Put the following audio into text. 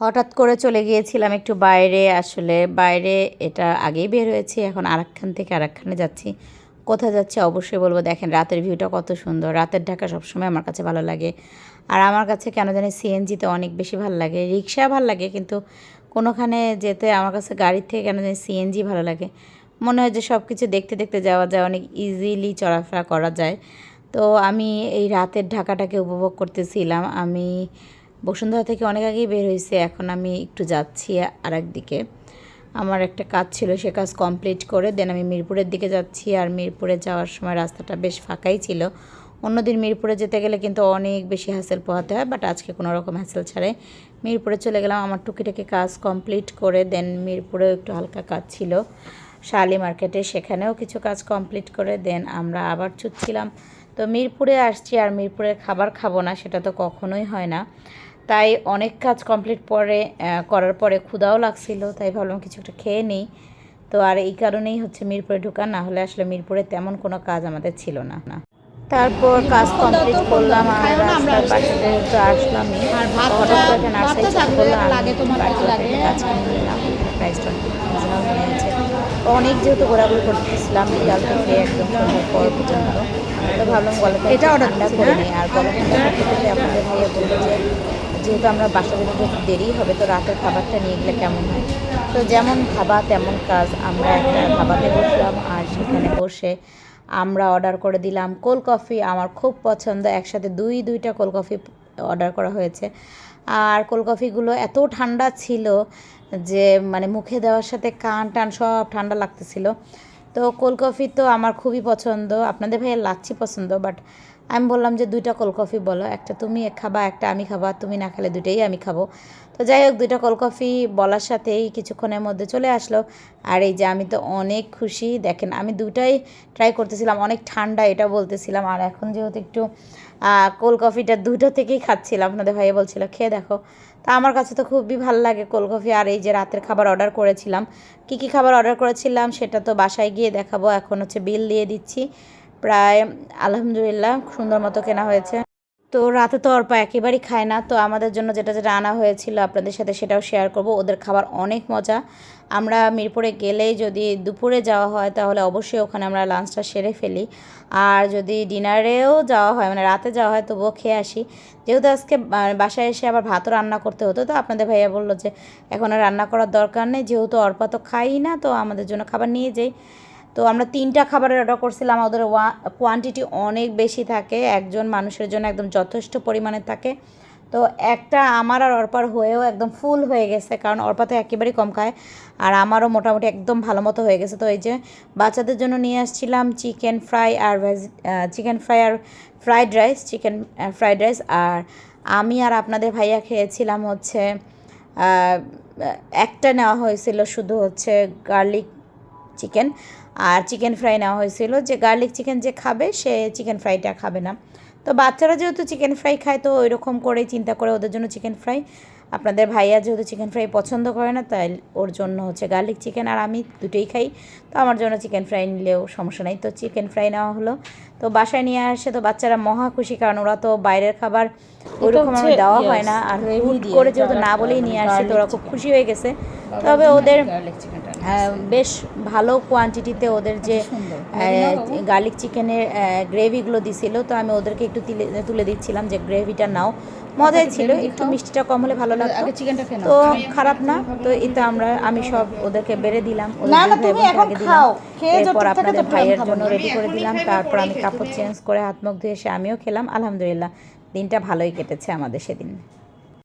হঠাৎ করে চলে গিয়েছিলাম একটু বাইরে। আসলে বাইরে এটা আগেই বের হয়েছি, এখন আরেকখান থেকে আরেকখানে যাচ্ছি। কোথায় যাচ্ছি অবশ্যই বলব, দেখেন রাতের ভিউটা কত সুন্দর। রাতের ঢাকা সবসময় আমার কাছে ভালো লাগে। আর আমার কাছে কেন জানি সিএনজিতে অনেক বেশি ভালো লাগে। রিক্সা ভালো লাগে, কিন্তু কোনোখানে যেতে আমার কাছে গাড়ির থেকে কেন জানি সিএনজি ভালো লাগে। মনে হয় যে সব কিছু দেখতে দেখতে যাওয়া যায়, অনেক ইজিলি চলাফেরা করা যায়। তো আমি এই রাতের ঢাকাটাকে উপভোগ করতেছিলাম। আমি বসুন্ধরা থেকে অনেক আগেই বের হয়েছে, এখন আমি একটু যাচ্ছি আরেক দিকে। আমার একটা কাজ ছিল, সে কাজ কমপ্লিট করে দেন আমি মিরপুরের দিকে যাচ্ছি আর মিরপুরে যাওয়ার সময় রাস্তাটা বেশ ফাঁকাই ছিল। অন্যদিন মিরপুরে যেতে গেলে কিন্তু অনেক বেশি হ্যাসেল পোহাতে হয় বাট আজকে কোনো রকম হ্যাসেল ছাড়াই মিরপুরে চলে গেলাম। আমার টুকিটাকি কাজ কমপ্লিট করে দেন মিরপুরেও একটু হালকা কাজ ছিল, শালি মার্কেটে সেখানেও কিছু কাজ কমপ্লিট করে দেন আমরা আবার ছুটছিলাম। তো মিরপুরে আসছি আর মিরপুরের খাবার খাব না, সেটা তো কখনোই হয় না। তাই অনেক কাজ কমপ্লিট পরে করার পরে ক্ষুধাও লাগছিল তাই ভাবলাম কিছু একটা খেয়ে নিই। তো আর এই কারণেই হচ্ছে মিরপুরে ঢোকা না হলে আসলে মিরপুরে তেমন কোনো কাজ আমাদের ছিল না না। তারপর কাজ কমপ্লিট করলাম আর রাস্তার পাশে যেহেতু হঠাৎ করে একটা নার্সারি কাজ কিনে নিলাম। প্রাইসটা অনেক মনে হয়েছে। অনেক যেহেতু ঘোরাঘুরি করতেছিলাম বিকাল থেকে একদম পর পর্যন্ত। তো ভাবলাম গলাটা এটা দিচ্ছি, করে নিই আর গলা ঠান্ডা করতে করতে আপনাদের ভাইয়া বলল যে যেহেতু আমরা বাসা যেতে দেরি হবে, তো রাতের খাবারটা নিয়ে গেলে কেমন হয়? তো যেমন খাবার তেমন কাজ। আমরা একটা খাবারে বসলাম আর সেখানে বসে আমরা অর্ডার করে দিলাম কোল্ড কফি। আমার খুব পছন্দ। একসাথে দুই, দুইটা কোল্ড কফি অর্ডার করা হয়েছে। আর কোল্ড কফিগুলো এত ঠান্ডা ছিল যে মানে মুখে দেওয়ার সাথে কান টান সব ঠান্ডা লাগতেছিল। তো কোল্ড কফি তো আমার খুবই পছন্দ। আপনাদের ভাইয়ের লাচ্ছি পছন্দ, বাট আমি বললাম যে দুইটা কোল্ড কফি বলো, একটা তুমি খাবা, একটা আমি খাবা তুমি না খেলে দুইটাই আমি খাব। তো যাই হোক, দুইটা কোল্ড কফি বলার সাথেই কিছুক্ষণের মধ্যে চলে আসলো। আর এই যে আমি তো অনেক খুশি, দেখেন আমি দুটাই ট্রাই করতেছিলাম, অনেক ঠান্ডা এটা বলতেছিলাম। আর এখন যেহেতু একটু কোল্ড কফিটা দুটো থেকেই খাচ্ছিলাম, আপনাদের ভাইয়া বলছিল, খেয়ে দেখো। তা আমার কাছে তো খুবই ভালো লাগে কোল্ড কফি আর এই যে রাতের খাবার অর্ডার করেছিলাম, কি কি খাবার অর্ডার করেছিলাম সেটা তো বাসায় গিয়ে দেখাবো। এখন হচ্ছে বিল দিয়ে দিচ্ছি। প্রায়, আলহামদুলিল্লাহ, সুন্দর মতো কেনা হয়েছে। তো রাতে তো অর্পা একেবারেই খায় না। তো আমাদের জন্য যেটা যেটা আনা হয়েছিল আপনাদের সাথে সেটাও শেয়ার করব। ওদের খাবার অনেক মজা। আমরা মিরপুরে গেলেই যদি দুপুরে যাওয়া হয়, তাহলে অবশ্যই ওখানে আমরা লাঞ্চটা সেরে ফেলি। আর যদি ডিনারেও যাওয়া হয় মানে রাতে যাওয়া হয়, তবুও খেয়ে আসি। যেহেতু আজকে বাসায় এসে আবার ভাতও রান্না করতে হতো, তো আপনাদের ভাইয়া বলল যে, এখন রান্না করার দরকার নেই। যেহেতু অর্পা তো খাই না, তো আমাদের জন্য খাবার নিয়ে যাই। তো আমরা তিনটা খাবারের অর্ডার করছিলাম ওদের কোয়ান্টিটি অনেক বেশি থাকে, একজন মানুষের জন্য একদম যথেষ্ট পরিমাণে থাকে। তো একটা আমার আর অর্পার হয়েও একদম ফুল হয়ে গেছে, কারণ অর্পা তো একেবারেই কম খায়, আর আমারও মোটামুটি একদম ভালো মতো হয়ে গেছে। তো এই যে বাচ্চাদের জন্য নিয়ে আসছিলাম চিকেন ফ্রাই আর ভেজ চিকেন ফ্রাই আর fried rice chicken fried rice আর আমি আর আপনাদের ভাইয়া খেয়েছিলাম হচ্ছে একটা নেওয়া হয়েছিল শুধু হচ্ছে গার্লিক চিকেন আর চিকেন ফ্রাই নেওয়া হয়েছিল যে গার্লিক চিকেন যে খাবে সে চিকেন ফ্রাইটা খাবে না। তো বাচ্চারা যেহেতু চিকেন ফ্রাই খায় তো ওই রকম করেই চিন্তা করে ওদের জন্য চিকেন ফ্রাই আপনাদের ভাইয়া যেহেতু চিকেন ফ্রাই পছন্দ করে না তাই ওর জন্য হচ্ছে গার্লিক চিকেন আর আমি দুটোই খাই। তো আমার জন্য চিকেন ফ্রাই নিলেও সমস্যা নেই। তো চিকেন ফ্রাই নেওয়া হলো। তো বাসায় নিয়ে আসে তো বাচ্চারা মহা খুশি কারণ ওরা তো বাইরের খাবার ওইরকম আমার দেওয়া হয় না। আর করে যেহেতু না বলেই নিয়ে আসছে তো ওরা খুব খুশি হয়ে গেছে। তবে ওদের আহ, বেশ ভালো কোয়ান্টিটিতে ওদের যে গার্লিক চিকেনের গ্রেভিগুলো দিছিল তো আমি ওদেরকে একটু তুলে দিচ্ছিলাম যে গ্রেভিটা নাও। মজাই ছিল একটু মিষ্টিটা কম হলে ভালো লাগতো। তো খারাপ না তো এটা আমরা আমি সব ওদেরকে বেড়ে দিলাম। দিলাম। এরপর আপনাদের ভাইয়ের জন্য রেডি করে দিলাম। তারপর আমি কাপড় চেঞ্জ করে হাত মুখ ধুয়ে এসে আমিও খেলাম। আলহামদুলিল্লাহ দিনটা ভালোই কেটেছে আমাদের সেদিন।